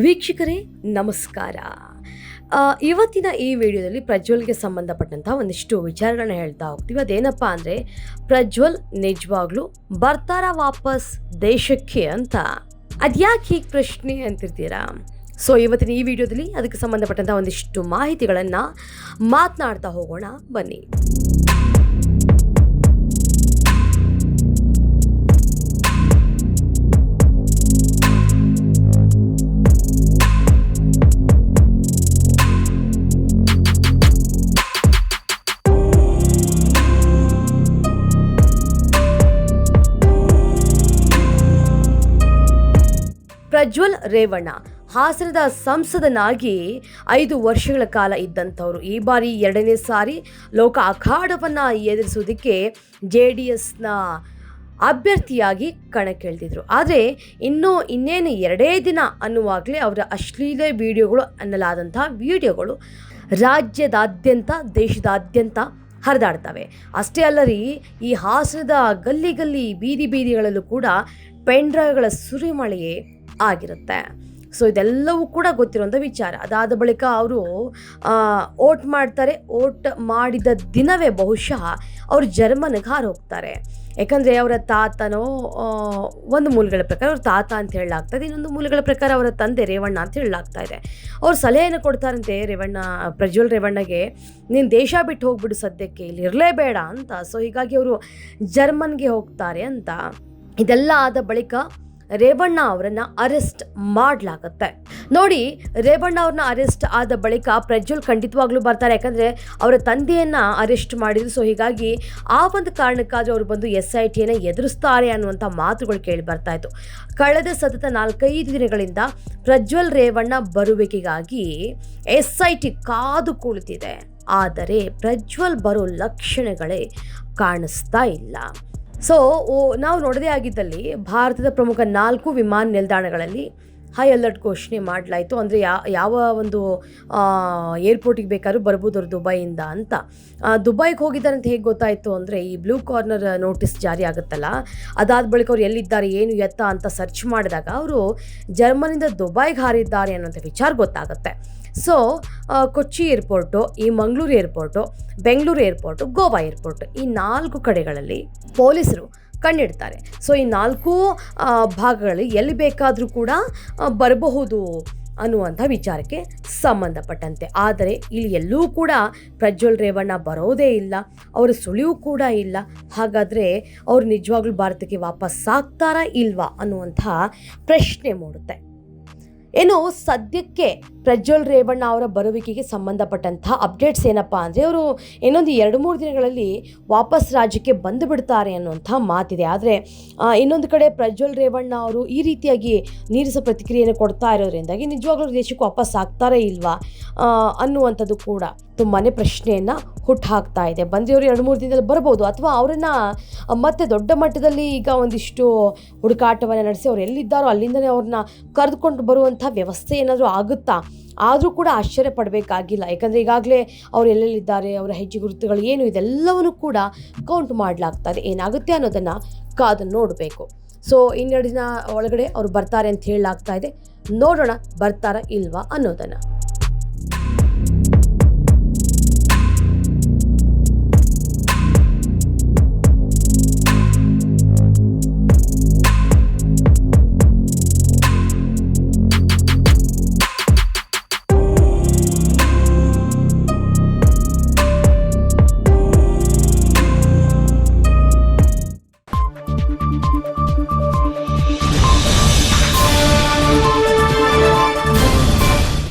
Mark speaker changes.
Speaker 1: ವೀಕ್ಷಕರೇ, ನಮಸ್ಕಾರ. ಇವತ್ತಿನ ಈ ವಿಡಿಯೋದಲ್ಲಿ ಪ್ರಜ್ವಲ್ಗೆ ಸಂಬಂಧಪಟ್ಟಂತಹ ಒಂದಿಷ್ಟು ವಿಚಾರಗಳನ್ನ ಹೇಳ್ತಾ ಹೋಗ್ತೀವಿ. ಅದೇನಪ್ಪ ಅಂದರೆ, ಪ್ರಜ್ವಲ್ ನಿಜವಾಗ್ಲೂ ಬರ್ತಾರ ವಾಪಸ್ ದೇಶಕ್ಕೆ ಅಂತ. ಅದ್ಯಾಕೆ ಹೀಗೆ ಪ್ರಶ್ನೆ ಅಂತಿರ್ತೀರಾ? ಸೊ ಇವತ್ತಿನ ಈ ವಿಡಿಯೋದಲ್ಲಿ ಅದಕ್ಕೆ ಸಂಬಂಧಪಟ್ಟಂಥ ಒಂದಿಷ್ಟು ಮಾಹಿತಿಗಳನ್ನು ಮಾತನಾಡ್ತಾ ಹೋಗೋಣ. ಬನ್ನಿ. ಪ್ರಜ್ವಲ್ ರೇವಣ್ಣ, ಹಾಸನದ ಸಂಸದನಾಗಿ ಐದು ವರ್ಷಗಳ ಕಾಲ ಇದ್ದಂಥವ್ರು. ಈ ಬಾರಿ ಎರಡನೇ ಸಾರಿ ಲೋಕ ಅಖಾಡವನ್ನು ಎದುರಿಸೋದಕ್ಕೆ ಜೆ ಡಿ ಎಸ್ನ ಅಭ್ಯರ್ಥಿಯಾಗಿ ಕಣಕ್ಕಿಳಿದಿದ್ರು ಆದರೆ ಇನ್ನೂ ಇನ್ನೇನು ಎರಡೇ ದಿನ ಅನ್ನುವಾಗಲೇ ಅವರ ಅಶ್ಲೀಲ ವಿಡಿಯೋಗಳು ಅನ್ನಲಾದಂಥ ವಿಡಿಯೋಗಳು ರಾಜ್ಯದಾದ್ಯಂತ, ದೇಶದಾದ್ಯಂತ ಹರಿದಾಡ್ತವೆ. ಅಷ್ಟೇ ಅಲ್ಲ ರೀ ಈ ಹಾಸನದ ಗಲ್ಲಿ ಗಲ್ಲಿ ಬೀದಿ ಬೀದಿಗಳಲ್ಲೂ ಕೂಡ ಪೆಂಡ್ರೈವ್ಗಳ ಸುರಿಮಳೆಯೇ ಆಗಿರುತ್ತೆ. ಸೊ ಇದೆಲ್ಲವೂ ಕೂಡ ಗೊತ್ತಿರುವಂಥ ವಿಚಾರ. ಅದಾದ ಬಳಿಕ ಅವರು ಓಟ್ ಮಾಡ್ತಾರೆ. ಓಟ್ ಮಾಡಿದ ದಿನವೇ ಬಹುಶಃ ಅವರು ಜರ್ಮನ್ಗೆ ಹಾರು ಹೋಗ್ತಾರೆ. ಯಾಕಂದರೆ ಅವರ ತಾತನೋ ಒಂದು ಮೂಲಗಳ ಪ್ರಕಾರ ಅವ್ರ ತಾತ ಅಂತ ಹೇಳಲಾಗ್ತದೆ. ಇನ್ನೊಂದು ಮೂಲಗಳ ಪ್ರಕಾರ ಅವರ ತಂದೆ ರೇವಣ್ಣ ಅಂತ ಹೇಳಲಾಗ್ತಾ ಇದೆ. ಅವ್ರು ಸಲಹೆಯನ್ನು ಕೊಡ್ತಾರಂತೆ ರೇವಣ್ಣ, ಪ್ರಜ್ವಲ್ ರೇವಣ್ಣಗೆ, ನೀನು ದೇಶ ಬಿಟ್ಟು ಹೋಗ್ಬಿಡು ಸದ್ಯಕ್ಕೆ, ಇಲ್ಲಿ ಇರಲೇಬೇಡ ಅಂತ. ಸೊ ಹೀಗಾಗಿ ಅವರು ಜರ್ಮನ್ಗೆ ಹೋಗ್ತಾರೆ ಅಂತ. ಇದೆಲ್ಲ ಆದ ಬಳಿಕ ರೇವಣ್ಣ ಅವರನ್ನ ಅರೆಸ್ಟ್ ಮಾಡಲಾಗುತ್ತೆ. ನೋಡಿ, ರೇವಣ್ಣ ಅವ್ರನ್ನ ಅರೆಸ್ಟ್ ಆದ ಬಳಿಕ ಪ್ರಜ್ವಲ್ ಖಂಡಿತವಾಗ್ಲೂ ಬರ್ತಾರೆ. ಯಾಕಂದ್ರೆ ಅವರ ತಂದೆಯನ್ನ ಅರೆಸ್ಟ್ ಮಾಡಿದ್ರು. ಸೊ ಹೀಗಾಗಿ ಆ ಒಂದು ಕಾರಣಕ್ಕಾದ್ರೂ ಅವರು ಬಂದು ಎಸ್ ಐ ಟಿಯನ್ನು ಎದುರಿಸ್ತಾರೆ ಅನ್ನುವಂಥ ಮಾತುಗಳು ಕೇಳಿ ಬರ್ತಾ ಇತ್ತು. ಕಳೆದ ಸತತ ನಾಲ್ಕೈದು ದಿನಗಳಿಂದ ಪ್ರಜ್ವಲ್ ರೇವಣ್ಣ ಬರುವಿಕೆಗಾಗಿ ಎಸ್ ಐ ಟಿ ಕಾದು ಕುಳಿತಿದೆ ಆದರೆ ಪ್ರಜ್ವಲ್ ಬರೋ ಲಕ್ಷಣಗಳೇ ಕಾಣಿಸ್ತಾ ಇಲ್ಲ. ಸೊ ನಾವು ನೋಡದೇ ಆಗಿದ್ದಲ್ಲಿ ಭಾರತದ ಪ್ರಮುಖ ನಾಲ್ಕು ವಿಮಾನ ನಿಲ್ದಾಣಗಳಲ್ಲಿ ಹೈ ಅಲರ್ಟ್ ಘೋಷಣೆ ಮಾಡಲಾಯಿತು. ಅಂದರೆ ಯಾವ ಒಂದು ಏರ್ಪೋರ್ಟಿಗೆ ಬೇಕಾದ್ರೂ ಬರ್ಬೋದು ಅವ್ರು ದುಬೈಯಿಂದ ಅಂತ. ದುಬೈಗೆ ಹೋಗಿದ್ದಾರೆ ಅಂತ ಹೇಗೆ ಗೊತ್ತಾಯಿತು ಅಂದರೆ ಈ ಬ್ಲೂ ಕಾರ್ನರ್ ನೋಟಿಸ್ ಜಾರಿ ಆಗುತ್ತಲ್ಲ, ಅದಾದ ಬಳಿಕ ಅವ್ರು ಎಲ್ಲಿದ್ದಾರೆ, ಏನು ಎತ್ತ ಅಂತ ಸರ್ಚ್ ಮಾಡಿದಾಗ ಅವರು ಜರ್ಮನಿಂದ ದುಬೈಗೆ ಹಾರಿದ್ದಾರೆ ಅನ್ನೋಂಥ ವಿಚಾರ ಗೊತ್ತಾಗುತ್ತೆ. ಸೊ ಕೊಚ್ಚಿ ಏರ್ಪೋರ್ಟು ಈ Mangaluru airport Bengaluru airport Goa airport ಈ ನಾಲ್ಕು ಕಡೆಗಳಲ್ಲಿ ಪೊಲೀಸರು ಕಣ್ಣಿಡ್ತಾರೆ. ಸೊ ಈ ನಾಲ್ಕು ಭಾಗಗಳಲ್ಲಿ ಎಲ್ಲಿ ಬೇಕಾದರೂ ಕೂಡ ಬರಬಹುದು ಅನ್ನುವಂಥ ವಿಚಾರಕ್ಕೆ ಸಂಬಂಧಪಟ್ಟಂತೆ. ಆದರೆ, ಇಲ್ಲಿ ಎಲ್ಲೂ ಕೂಡ ಪ್ರಜ್ವಲ್ ರೇವಣ್ಣ ಬರೋದೇ ಇಲ್ಲ, ಅವರ ಸುಳಿವು ಕೂಡ ಇಲ್ಲ. ಹಾಗಾದರೆ, ಅವರು ನಿಜವಾಗ್ಲೂ ಭಾರತಕ್ಕೆ ವಾಪಸ್ ಆಗ್ತಾರಾ ಇಲ್ವಾ ಅನ್ನುವಂಥ ಪ್ರಶ್ನೆ ಮೂಡುತ್ತೆ. ಏನು ಸದ್ಯಕ್ಕೆ ಪ್ರಜ್ವಲ್ ರೇವಣ್ಣ ಅವರ ಬರುವಿಕೆಗೆ ಸಂಬಂಧಪಟ್ಟಂಥ ಅಪ್ಡೇಟ್ಸ್ ಏನಪ್ಪ ಅಂದರೆ ಅವರು ಇನ್ನೊಂದು ಎರಡು ಮೂರು ದಿನಗಳಲ್ಲಿ ವಾಪಸ್ ರಾಜ್ಯಕ್ಕೆ ಬಂದು ಬಿಡ್ತಾರೆ ಅನ್ನುವಂಥ ಮಾತಿದೆ. ಆದರೆ ಇನ್ನೊಂದು ಕಡೆ ಪ್ರಜ್ವಲ್ ರೇವಣ್ಣ ಅವರು ಈ ರೀತಿಯಾಗಿ ನೀರಸ ಪ್ರತಿಕ್ರಿಯೆಯನ್ನು ಕೊಡ್ತಾ ಇರೋದ್ರಿಂದಾಗಿ ನಿಜವಾಗ್ಲೂ ದೇಶಕ್ಕೆ ವಾಪಸ್ ಆಗ್ತಾರೆ ಇಲ್ವಾ ಅನ್ನುವಂಥದ್ದು ಕೂಡ ತುಂಬಾ ಪ್ರಶ್ನೆಯನ್ನು ಹುಟ್ಟುಹಾಕ್ತಾ ಇದೆ. ಬಂದಿವರು ಎರಡು ಮೂರು ದಿನದಲ್ಲಿ ಬರ್ಬೋದು ಅಥವಾ ಅವರನ್ನು ಮತ್ತೆ ದೊಡ್ಡ ಮಟ್ಟದಲ್ಲಿ ಈಗ ಒಂದಿಷ್ಟು ಹುಡುಕಾಟವನ್ನು ನಡೆಸಿ ಅವ್ರು ಎಲ್ಲಿದ್ದಾರೋ ಅಲ್ಲಿಂದಲೇ ಅವ್ರನ್ನ ಕರೆದುಕೊಂಡು ಬರುವಂಥ ವ್ಯವಸ್ಥೆ ಏನಾದರೂ ಆಗುತ್ತಾ? ಆದರೂ ಕೂಡ ಆಶ್ಚರ್ಯ ಪಡಬೇಕಾಗಿಲ್ಲ. ಯಾಕಂದರೆ ಈಗಾಗಲೇ ಅವ್ರು ಎಲ್ಲೆಲ್ಲಿದ್ದಾರೆ, ಅವರ ಹೆಜ್ಜೆ ಗುರುತುಗಳು ಏನು, ಇದೆಲ್ಲವನ್ನು ಕೂಡ ಕೌಂಟ್ ಮಾಡಲಾಗ್ತದೆ. ಏನಾಗುತ್ತೆ ಅನ್ನೋದನ್ನು ಕಾದು ನೋಡಬೇಕು. ಸೊ ಇನ್ನೆರಡು ದಿನ ಒಳಗಡೆ ಅವರು ಬರ್ತಾರೆ ಅಂತ ಹೇಳಲಾಗ್ತಾ ಇದೆ. ನೋಡೋಣ ಬರ್ತಾರಾ ಇಲ್ವಾ ಅನ್ನೋದನ್ನು.